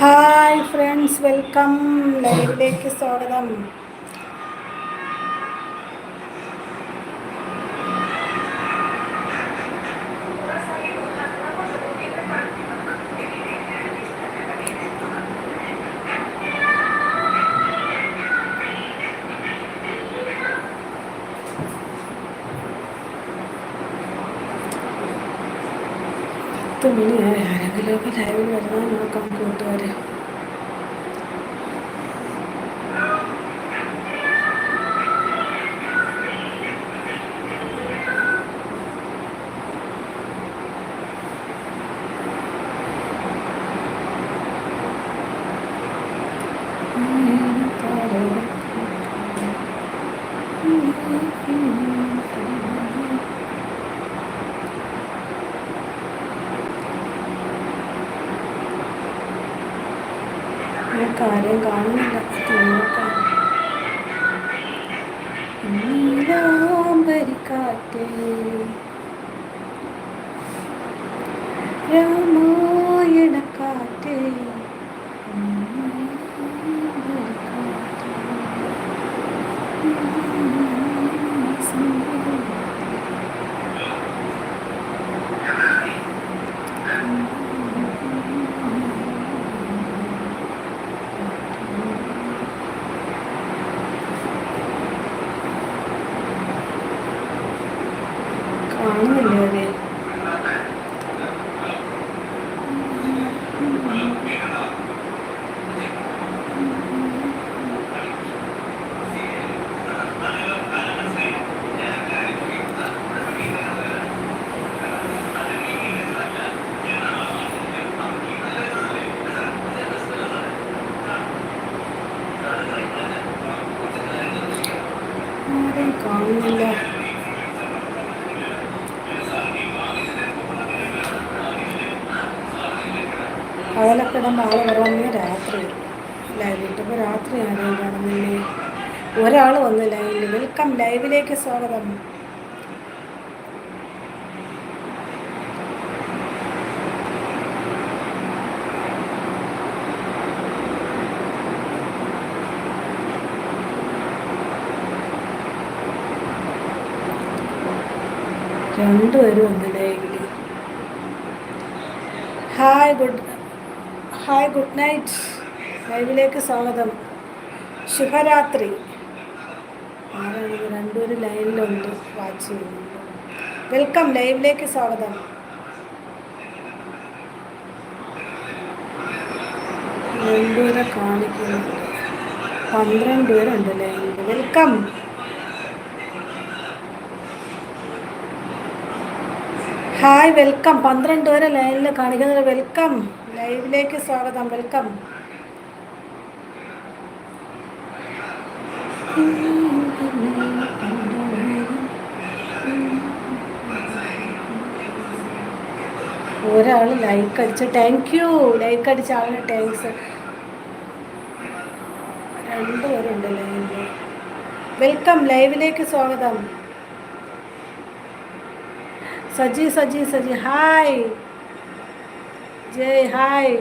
Hi friends welcome. ലൈവിലേക്ക് സ്വാഗതം. പകലൊക്കെ ഇടുമ്പോൾ ആൾ കുറവാണെങ്കിൽ രാത്രി. ലൈവിട്ടപ്പോൾ രാത്രി ആരെയും കാണുന്നില്ലേ? ഒരാൾ വന്ന് ലൈവിൽ വെൽക്കം ലൈവിലേക്ക് സ്വാഗതം. രണ്ടുപേരും ലൈവിൽ hi good hi good night ലൈവിലേക്ക് സ്വാഗതം. ശുഭരാത്രി. ആരാണ് രണ്ടുപേരും ലൈനിലുണ്ട്. വാച്ച് ചെയ്യുന്നുണ്ട്. വെൽക്കം ലൈവിലേക്ക് സ്വാഗതം. രണ്ടുപേരെ കാണിക്കുന്നുണ്ട്. പന്ത്രണ്ട് പേരുണ്ട് ലൈനിൽ വെൽക്കം ഹായ് വെൽക്കം പന്ത്രണ്ട് വരെ ലൈനിൽ കാണിക്കുന്നത് വെൽക്കം ലൈവിലേക്ക് സ്വാഗതം. വെൽക്കം ഒരാൾ ലൈക്ക് അടിച്ച്. താങ്ക് യു ലൈക്ക് അടിച്ച ആളിന് താങ്ക്സ് രണ്ടുപേരുണ്ട് ലൈവിൽ വെൽക്കം ലൈവിലേക്ക് സ്വാഗതം. സജി സജി സജി. ഹായ്. ജയ് ഹായ്.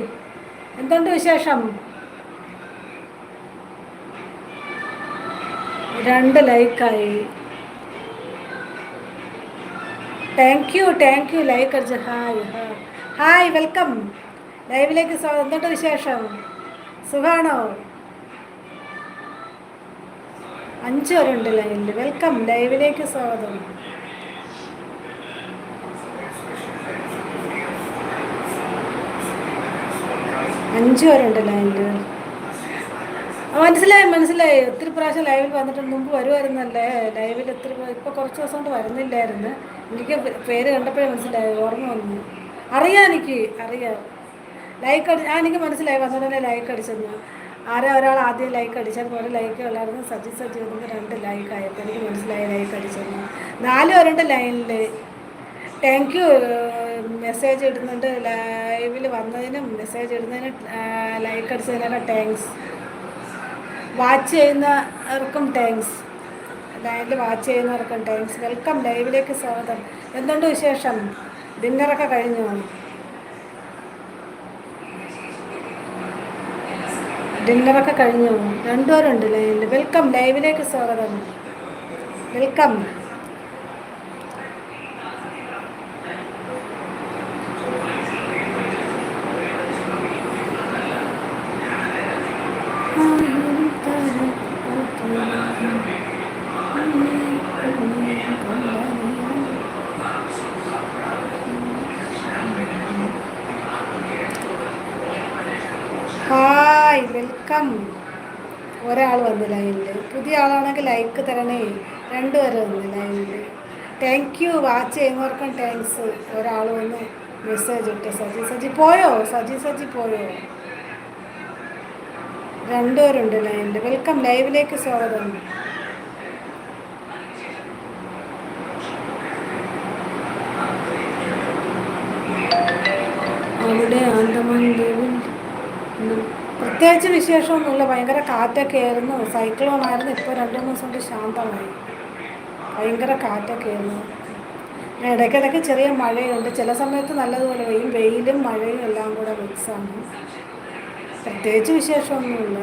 എന്തുണ്ട് വിശേഷം? രണ്ട് ലൈക്കായി. Thank you thank you like അടിച്ച്. Hi hi. വെൽക്കം. ലൈവിലേക്ക് സ്വാഗതം. എന്തുണ്ട് വിശേഷം? സുഖാണോ? അഞ്ചു പേരുണ്ട് ലൈവിൽ വെൽക്കം. ലൈവിലേക്ക് സ്വാഗതം. അഞ്ചു പേരുണ്ട് ലൈനിൽ മനസ്സിലായി മനസ്സിലായി. ഒത്തിരി പ്രാവശ്യം ലൈവിൽ വന്നിട്ട് മുമ്പ് വരുമായിരുന്നല്ലേ? ലൈവിൽ ഒത്തിരി ഇപ്പോൾ കുറച്ച് ദിവസം കൊണ്ട് വരുന്നില്ലായിരുന്നു. എനിക്ക് പേര് കണ്ടപ്പോഴേ മനസ്സിലായി. ഓർമ്മ വന്നു. അറിയാം എനിക്ക്. അറിയാം. ലൈക്ക് അടി ആ എനിക്ക് മനസ്സിലായി. വന്നോടനെ ലൈക്ക് അടിച്ചെന്ന്. ആരെ ഒരാൾ ആദ്യം ലൈക്ക് അടിച്ചാൽ ഒരു ലൈക്ക് ഉള്ളായിരുന്നു. സജി സജി വന്നപ്പോൾ രണ്ട് ലൈക്ക് ആയപ്പോൾ എനിക്ക് മനസ്സിലായി ലൈക്ക് അടിച്ചെന്ന്. നാല് പേരുണ്ട് ലൈനിൽ താങ്ക് യു മെസ്സേജ് ഇടുന്നുണ്ട്. ലൈവിൽ വന്നതിനും മെസ്സേജ് ഇടുന്നതിനും ലൈക്ക് അടിച്ചതിനൊക്കെ താങ്ക്സ് വാച്ച് ചെയ്യുന്നവർക്കും താങ്ക്സ് ലൈവിൽ വാച്ച് ചെയ്യുന്നവർക്കും താങ്ക്സ് വെൽക്കം ലൈവിലേക്ക് സ്വാഗതം. എന്തുണ്ട് വിശേഷം? ഡിന്നറൊക്കെ കഴിഞ്ഞു? ഡിന്നറൊക്കെ കഴിഞ്ഞു? രണ്ടുപേരുണ്ട് ലൈവിൽ വെൽക്കം ലൈവിലേക്ക് സ്വാഗതം. വെൽക്കം ഹായ് വെൽക്കം ഒരാൾ വന്നു ലൈനിൽ പുതിയ ആളാണെങ്കിൽ ലൈക്ക് തരണേ. രണ്ടുപേരും വന്നു ലൈനിൽ താങ്ക് യു വാച്ച് ചെയ്യുന്നവർക്കും താങ്ക്സ് ഒരാൾ വന്ന് മെസ്സേജ് ഇട്ട്. സജി സജി പോയോ? സജി സജി പോയോ? രണ്ടുപേരുണ്ട് ലൈനിൽ വെൽക്കം ലൈവിലേക്ക് സ്വാഗതം. അവിടെ ആന്തമാൻ ദ്വീപിൽ ഉം, പ്രത്യേകിച്ച് വിശേഷമൊന്നുമില്ല. ഭയങ്കര കാറ്റൊക്കെ ആയിരുന്നു. സൈക്ലോൺ ആയിരുന്നു. ഇപ്പോൾ രണ്ട് മൂന്ന് ദിവസം കൊണ്ട് ശാന്തമായി. ഭയങ്കര കാറ്റൊക്കെ ആയിരുന്നു. ഇടയ്ക്കിടയ്ക്ക് ചെറിയ മഴയുണ്ട്. ചില സമയത്ത് നല്ലതുപോലെ വെയിൽ വെയിലും മഴയും എല്ലാം കൂടെ മിക്സാണ് പ്രത്യേകിച്ച് വിശേഷമൊന്നുമില്ല.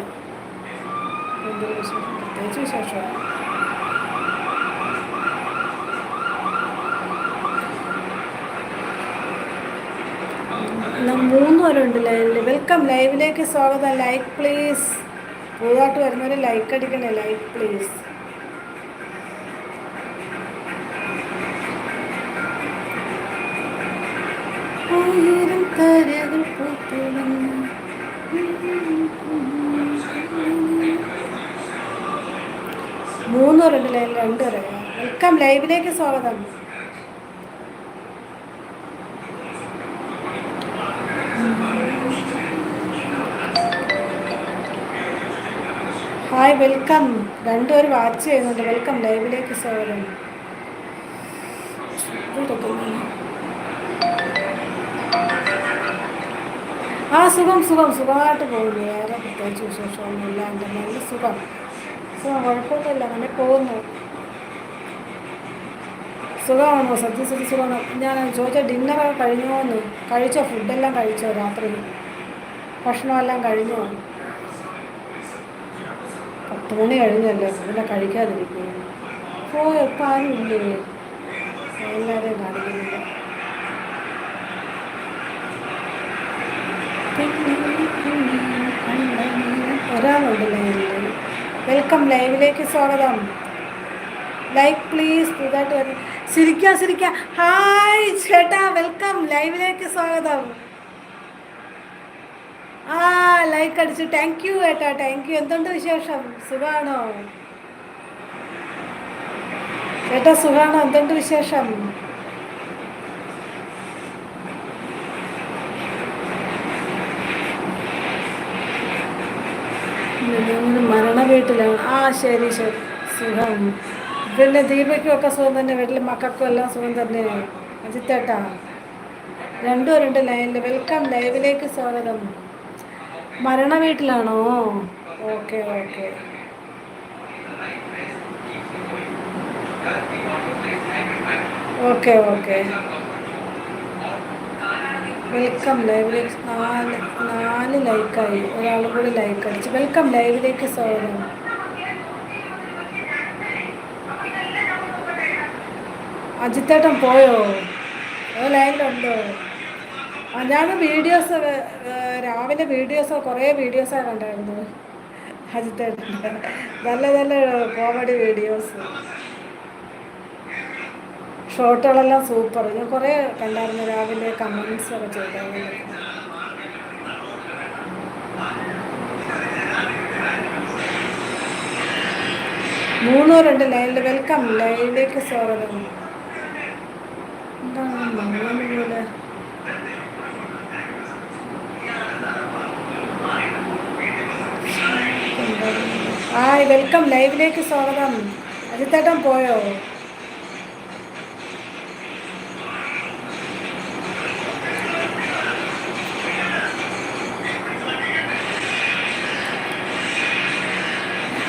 എന്തൊരു വിശേഷം? പ്രത്യേകിച്ച് ഉണ്ട് ലൈവിൽ വെൽക്കം ലൈവിലേക്ക് സ്വാഗതം. ലൈക്ക് പ്ലീസ് പുതുതായിട്ട് വരുന്നവർ ലൈക്ക് അടിക്കണേ ലൈക്ക് പ്ലീസ് ആയിരം താരകൾ പൂത്തുലഞ്ഞു. മൂന്ന് പേരുണ്ട് ലൈവിൽ രണ്ട് പേരെ വെൽക്കം ലൈവിലേക്ക് സ്വാഗതം. വെൽക്കം രണ്ടുപേർ വാച്ച് ചെയ്യുന്നുണ്ട്. വെൽക്കം ലൈവിലേക്ക് സ്വാഗതം. ആ സുഖം സുഖം. സുഖമായിട്ട് പോകുന്നു. വേറെ പ്രത്യേകിച്ച് വിശേഷമൊന്നുമില്ല. എന്റെ നല്ല സുഖം. സുഖം. കുഴപ്പമൊന്നുമില്ല. അങ്ങനെ പോകുന്നു. സുഖമാണോ? സത്യം സത്യം സുഖമാണോ? ഞാൻ ചോദിച്ച ഡിന്നറൊക്കെ കഴിഞ്ഞോ എന്ന്. കഴിച്ചോ? ഫുഡെല്ലാം കഴിച്ചോ? രാത്രി ഭക്ഷണമെല്ലാം കഴിഞ്ഞോ മണി കഴിഞ്ഞല്ലോ പിന്നെ കഴിക്കാതിരിക്കുന്നു ഓ ഇപ്പം ആരും ഇല്ലേ? എല്ലാവരെയും കാണിക്കുന്നില്ല. ഒരാളുണ്ട് ലൈവിൽ വെൽക്കം ലൈവിലേക്ക് സ്വാഗതം. ലൈക്ക് പ്ലീസ് പുതുതായിട്ട് വരും സിരിക്ക സിരിക്ക ഹായ് ചേട്ടാ വെൽക്കം ലൈവിലേക്ക് സ്വാഗതം. ആ ലൈക്ക് അടിച്ചു. താങ്ക് യു ഏട്ടാ. താങ്ക് യു എന്തുണ്ട് വിശേഷം? സുഖാണോ? ഏട്ടാ സുഖാണോ? എന്തുണ്ട് വിശേഷം? മരണ വീട്ടിലാണ്. ആ ശരി ശരി. സുഖം. പിന്നെ ദീപയ്ക്കും ഒക്കെ സുഖം തന്നെ. വീട്ടിൽ മക്കൾക്കും എല്ലാം സുഖം തന്നെയാണ് അജിത്തേട്ടാ രണ്ടുപേരുണ്ട് ലൈനിൽ വെൽക്കം ലൈവിലേക്ക് സ്വാഗതം. മരണ വീട്ടിലാണോ okay okay. Okay okay. Welcome ലൈവിലേക്ക് നാല് നാല് ലൈക്കായി. ഒരാളും കൂടി ലൈക്ക് അടിച്ചു. വെൽക്കം ലൈവിലേക്ക് സ്വാഗതം. അജിത്തേട്ടൻ പോയോ? ലൈവിലുണ്ടോ? ഞാൻ വീഡിയോസ് രാവിലെ വീഡിയോസ് കുറേ വീഡിയോസാണ് കണ്ടായിരുന്നു. അജിത്തേട്ടന്റെ നല്ല നല്ല കോമഡി വീഡിയോസ് ഷോട്ടുകളെല്ലാം സൂപ്പർ ഞാൻ കുറേ കണ്ടായിരുന്നു രാവിലെ കമൻസ് ഒക്കെ ചെയ്തായിരുന്നു മൂന്നോ രണ്ട് ലൈനിൽ വെൽക്കം ലൈനിലേക്ക് സ്വാഗതം. എന്താണ് ഹായ് വെൽക്കം. ലൈവിലേക്ക് സ്വാഗതം. അജിത്തേട്ടൻ പോയോ?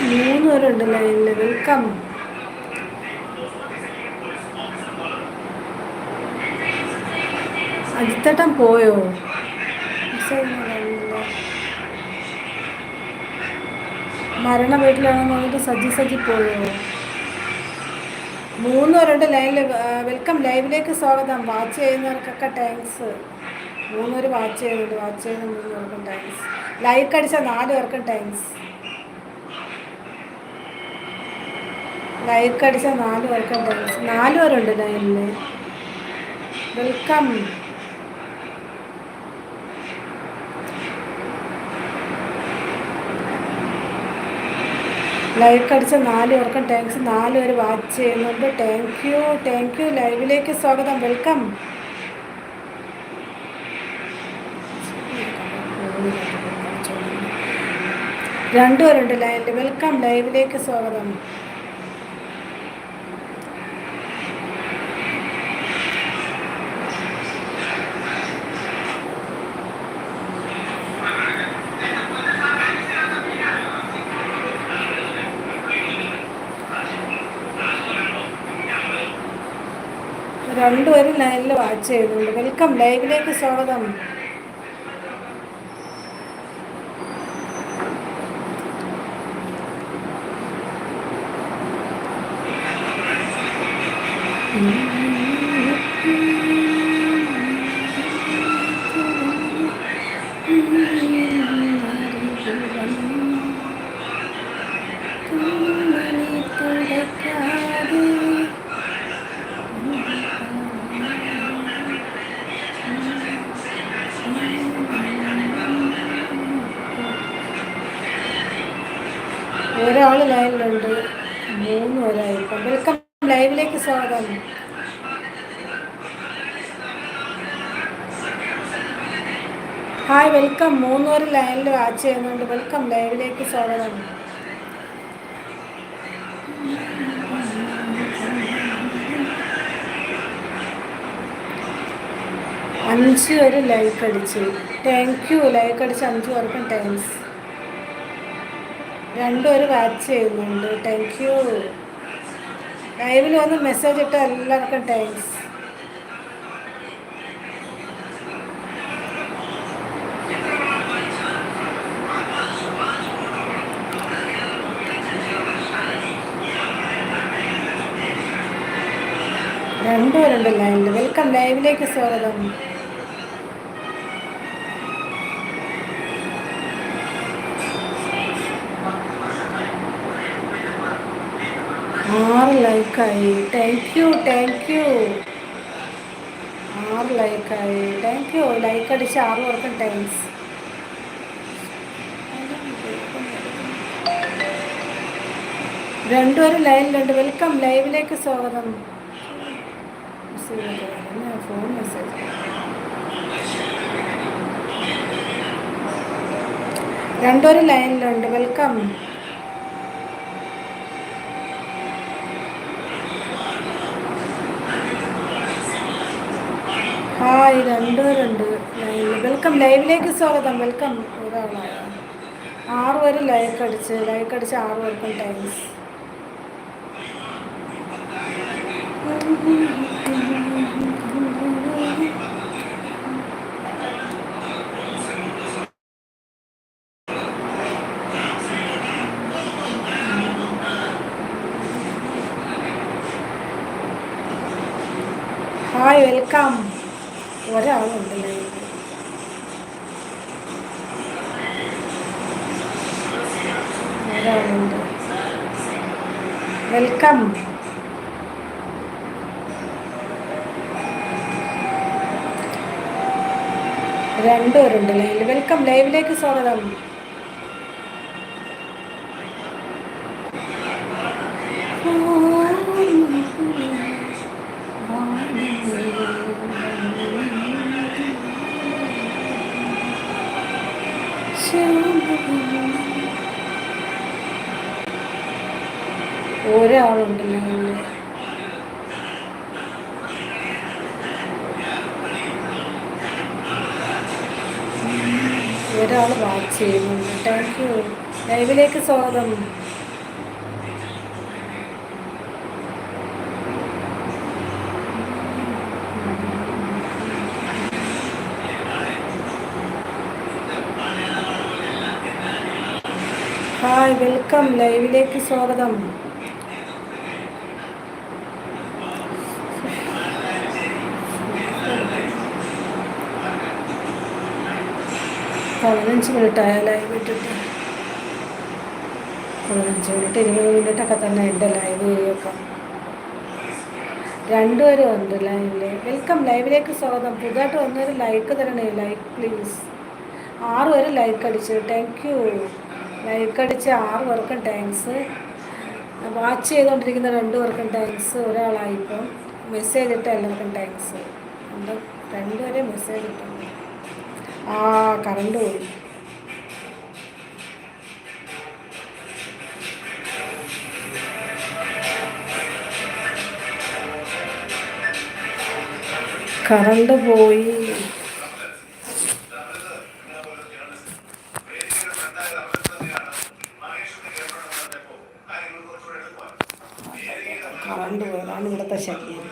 മൂന്ന് പേരുണ്ട് ലൈനിൽ വെൽക്കം. അജിത്തേട്ടൻ പോയോ ഒന്നും കാണുന്നില്ല. മരണ വീട്ടിലാണെന്ന് പറഞ്ഞിട്ട് സജ്ജി സജ്ജി പോയോ? മൂന്ന് പേരുണ്ട് ലൈനിൽ വെൽക്കം. ലൈവിലേക്ക് സ്വാഗതം. വാച്ച് ചെയ്യുന്നവർക്കൊക്കെ താങ്ക്സ് മൂന്ന് പേര് വാച്ച് ചെയ്യുന്നുണ്ട്. വാച്ച് ചെയ്യുന്ന മൂന്ന് പേർക്കും താങ്ക്സ് ലൈക്ക് അടിച്ച നാല് പേർക്കും താങ്ക്സ് ലൈക്ക് അടിച്ച നാല് പേർക്കും താങ്ക്സ് നാല് പേരുണ്ട് ലൈനിൽ വെൽക്കം. ലൈക്ക് അടിച്ച നാല് പേർക്കും താങ്ക്സ് നാല് പേര് വാച്ച് ചെയ്യുന്നുണ്ട് താങ്ക് യു താങ്ക് യു ലൈവിലേക്ക് സ്വാഗതം. വെൽക്കം രണ്ടുപേരുണ്ട് ലൈനിൽ വെൽക്കം ലൈവിലേക്ക് സ്വാഗതം രണ്ടുപേരും ലൈനിൽ വാച്ച് ചെയ്യുന്നുണ്ട് വെൽക്കം ലൈവിലേക്ക് സ്വാഗതം. ഒരാൾ ലൈനിലുണ്ട് മൂന്ന് പേരായി ഇപ്പം വെൽക്കം ലൈവിലേക്ക് സ്വാഗതം ഹായ് വെൽക്കം മൂന്ന് പേര് ലൈനിൽ വാച്ച് ചെയ്യുന്നുണ്ട് വെൽക്കം ലൈവിലേക്ക് സ്വാഗതം. അഞ്ച് പേര് ലൈക്ക് അടിച്ചു. താങ്ക് യു ലൈക്ക് അടിച്ച് അഞ്ച് പേർക്കും താങ്ക്സ് രണ്ടുപേര് വാച്ച് ചെയ്യുന്നുണ്ട്. താങ്ക് യു ലൈവിൽ വന്ന് മെസ്സേജ് ഇട്ട എല്ലാവർക്കും താങ്ക്സ് ലൈനിൽ വെൽക്കം ലൈവിലേക്ക് സ്വാഗതം. ആറ് ലൈക്കായി താങ്ക് യു താങ്ക് യു ആറ് ലൈക്കായി താങ്ക് യു ലൈക്ക് അടിച്ച് ആറ് പേർക്കും താങ്ക്സ് രണ്ടുപേരും ലൈനിലുണ്ട് വെൽക്കം ലൈവിലേക്ക് സ്വാഗതം. ഫോൺ മെസ്സേജ് രണ്ടൊരു ലൈനിലുണ്ട്. വെൽക്കം ഹായ് രണ്ടുപേരുണ്ട്. വെൽക്കം ലൈവിലേക്ക് സ്വാഗതം. വെൽക്കം ഒരാളായ ആറ് പേര് ലൈക്ക് അടിച്ച് ലൈക്ക് അടിച്ച് ആറ് പേർക്കും താങ്ക്സ് ഹായ് വെൽക്കം ഒരാളുണ്ട് ലൈവിൽ ഒരാളുണ്ട് വെൽക്കം രണ്ടുപേരുണ്ട് ലൈവിൽ വെൽക്കം ലൈവിലേക്ക് സ്വാഗതം ഒരാളുണ്ട് ലൈവിൽ ഒരാൾ വാച്ച് ചെയ്യുന്നുണ്ട് താങ്ക് യു ലൈവിലേക്ക് സ്വാഗതം ഹായ് വെൽക്കം. ലൈവിലേക്ക് സ്വാഗതം. പതിനഞ്ച് മിനിറ്റ് ആയാലായി ലൈവ് പതിനഞ്ച് മിനിറ്റ് ഇരുപത് മിനിറ്റൊക്കെ തന്നെ എന്റെ ലൈവ് ചെയ്യൊക്കെ രണ്ടുപേരും ഉണ്ട് ലൈവിൽ വെൽക്കം ലൈവിലേക്ക് സ്വാഗതം. പുതുതായിട്ട് വന്നൊരു ലൈക്ക് തരണേ. ലൈക്ക് പ്ലീസ് ആറ് പേര് ലൈക്ക് അടിച്ചു. താങ്ക് യു ലൈക്ക് അടിച്ച് ആറ് പേർക്കും താങ്ക്സ് വാച്ച് ചെയ്തുകൊണ്ടിരിക്കുന്ന രണ്ടു പേർക്കും താങ്ക്സ് ഒരാളായിപ്പം മെസ്സേജ് ഇട്ട എല്ലാവർക്കും താങ്ക്സ് രണ്ട് രണ്ടുപേരെ മെസ്സേജ് ഇട്ടു. ആ കറണ്ട് പോയി. കറണ്ട് പോയി. കറണ്ട് പോയതാണ് ഇവിടുത്തെ ശല്യം.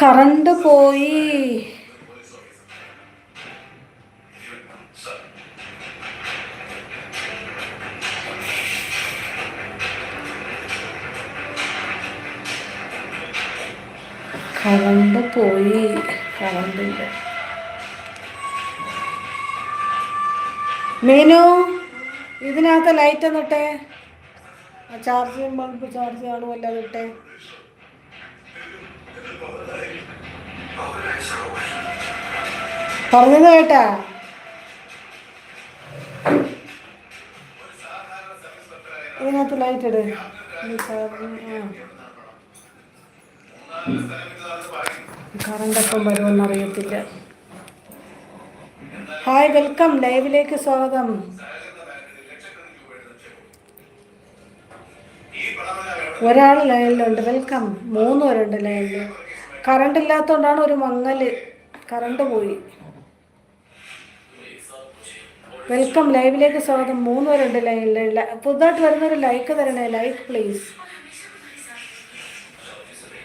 കറണ്ട് ഒളിച്ചോട്ടം ലൈറ്റ് ഒന്നിട്ടെ ആ ചാർജ് ബൾബ് ചാർജ് കാണുമല്ലോ അതിട്ടെ പറഞ്ഞത് കേട്ടാ? ഇതിനകത്ത് ലൈറ്റ് ഇട്. ഈ വരുമെന്നറിയത്തില്ല. ഹായ് വെൽക്കം ലൈവിലേക്ക് സ്വാഗതം. ഒരാൾ ലൈനിലുണ്ട് വെൽക്കം. മൂന്ന് പേരുണ്ട് ലൈനിൽ. കറണ്ട് ഇല്ലാത്തതുകൊണ്ടാണ് ഒരു മങ്ങൽ. കറണ്ട് പോയി. വെൽക്കം. ലൈവിലേക്ക് സ്വാഗതം. മൂന്ന് പേരുണ്ട് ലൈനിൽ. പുതുതായിട്ട് വരുന്നൊരു ലൈക്ക് തരണേ. ലൈക്ക് പ്ലീസ്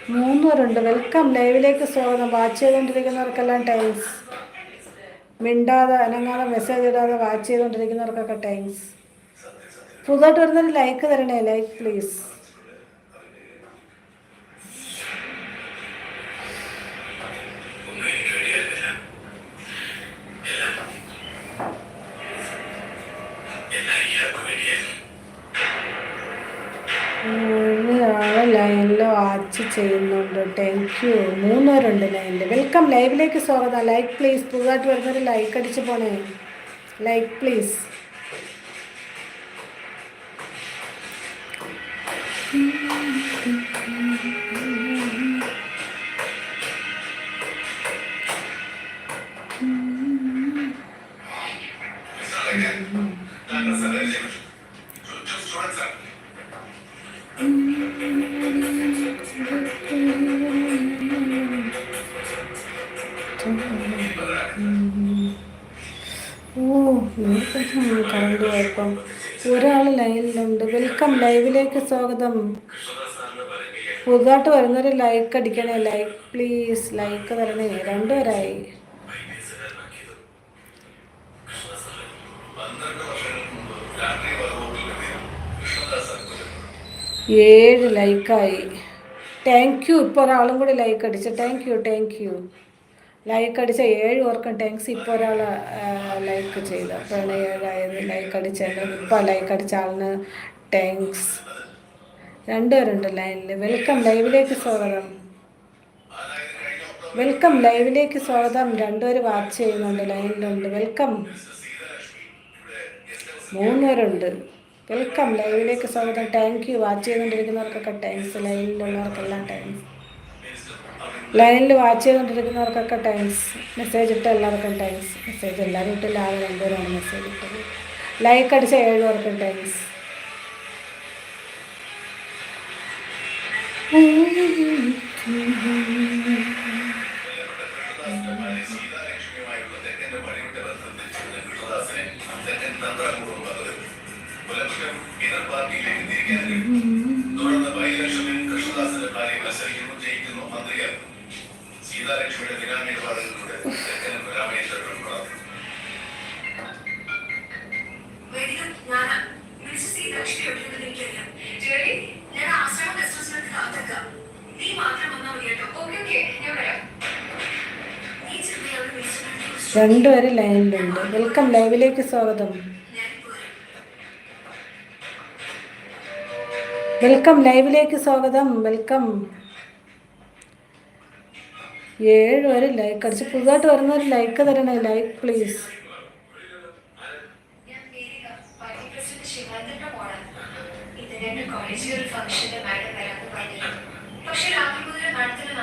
മൂന്ന് പേരുണ്ട്. വെൽക്കം. ലൈവിലേക്ക് സ്വാഗതം. വാച്ച് ചെയ്തുകൊണ്ടിരിക്കുന്നവർക്കെല്ലാം ടൈംസ് മിണ്ടാതെ അനങ്ങാതെ മെസ്സേജ് ഇടാതെ വാച്ച് ചെയ്തുകൊണ്ടിരിക്കുന്നവർക്കൊക്കെ ടൈംസ് പുതുതായിട്ട് വരുന്നൊരു ലൈക്ക് തരണേ. ലൈക്ക് പ്ലീസ് ഒരാൾ ലൈനിൽ വാച്ച് ചെയ്യുന്നുണ്ട്. താങ്ക് യു മൂന്നുപേരുണ്ട് ലൈനിൽ വെൽക്കം ലൈവിലേക്ക് സ്വാഗതം. ലൈക്ക് പ്ലീസ് പുതുതായിട്ട് വരുന്നൊരു ലൈക്ക് അടിച്ച് പോണേ. ലൈക്ക് പ്ലീസ് ഞങ്ങൾ സ്വാഗതം. പുതുതായിട്ട് വരുന്നൊരു ലൈക്ക് അടിക്കണേ ലൈക്ക് പ്ലീസ് ലൈക്ക് തരണേ. രണ്ടുപേരായി. ഏഴ് ലൈക്കായി താങ്ക് യു ഇപ്പോൾ ഒരാളും കൂടി ലൈക്ക് അടിച്ചു. Thank you thank you like അടിച്ച ഏഴ് പേർക്കും താങ്ക്സ് ഇപ്പോൾ ഒരാൾ ലൈക്ക് ചെയ്തു. അപ്പോഴാണ് ഏഴായത്. ലൈക്ക് അടിച്ചതിന് ഇപ്പോൾ ലൈക്ക് അടിച്ച ആളിന് താങ്ക്സ് രണ്ടുപേരുണ്ട് ലൈനിൽ. വെൽക്കം ലൈവിലേക്ക് സ്വാഗതം. വെൽക്കം ലൈവിലേക്ക് സ്വാഗതം. രണ്ടുപേര് വാച്ച് ചെയ്യുന്നുണ്ട് ലൈനിലുണ്ട്. വെൽക്കം. മൂന്നുപേരുണ്ട്. വെൽക്കം ലൈവിലേക്ക് സ്വാഗതം. താങ്ക് യു വാച്ച് ചെയ്തുകൊണ്ടിരിക്കുന്നവർക്കൊക്കെ താങ്ക്സ് ലൈനിലുള്ളവർക്കെല്ലാം താങ്ക്സ് ലൈനിൽ വാച്ച് ചെയ്തുകൊണ്ടിരിക്കുന്നവർക്കൊക്കെ താങ്ക്സ് മെസ്സേജ് ഇട്ട എല്ലാവർക്കും താങ്ക്സ് മെസ്സേജ് എല്ലാവരും ഇട്ടില്ല ആകെ രണ്ടുപേരാണ് മെസ്സേജ് ഇട്ടത്. ലൈക്ക് അടിച്ച ഏഴുപേർക്കും താങ്ക്സ് സീതാലക്ഷ്മിയുടെ ബിനാമി ഇടപാടുകളിലൂടെ രാമേശ്വരൻ വളർന്നു വൈദികൻ ഞാനാണ് രണ്ടുപേര് ലൈനിലുണ്ട്. വെൽക്കം ലൈവിലേക്ക് സ്വാഗതം. വെൽക്കം ലൈവിലേക്ക് സ്വാഗതം. വെൽക്കം. ഏഴ് വരെ ലൈക്ക് അടിച്ച് പുതുതായിട്ട് വരുന്നവർ ലൈക്ക് തരണേ like please.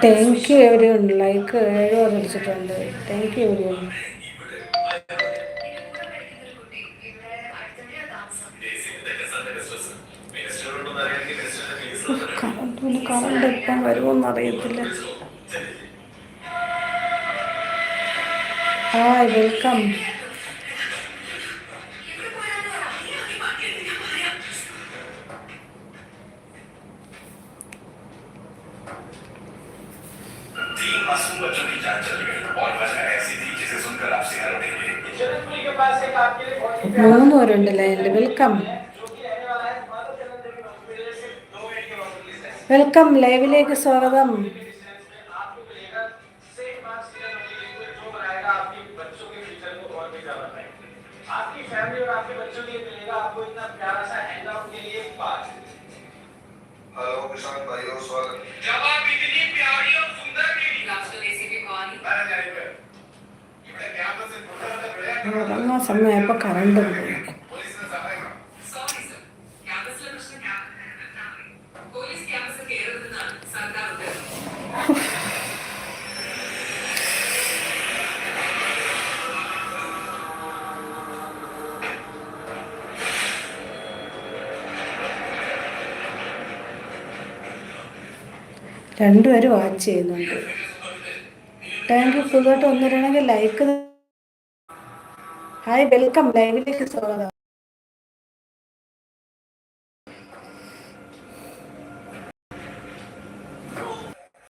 Thank you everyone like ഏഴ് വർദ്ധിച്ചിട്ടുണ്ട് thank you everyone current എപ്പം വരുമോന്ന് അറിയത്തില്ല. ആ വെൽക്കം മൂന്ന് പേരുണ്ടല്ലേ വെൽക്കം വെൽക്കം ലൈവിലേക്ക് സ്വാഗതം. ಮಲಗೋ ಸಮಯ ಅಪ್ಪ ಕರೆಂಟ್ ಬಂದು രണ്ടുപേരും വാച്ച് ചെയ്യുന്നുണ്ട്. താങ്ക് യു പുതുതായിട്ട് ഒന്നിരണെങ്കിൽ ലൈക്ക് ഹായ് വെൽക്കം ലൈവിലേക്ക് സ്വാഗതം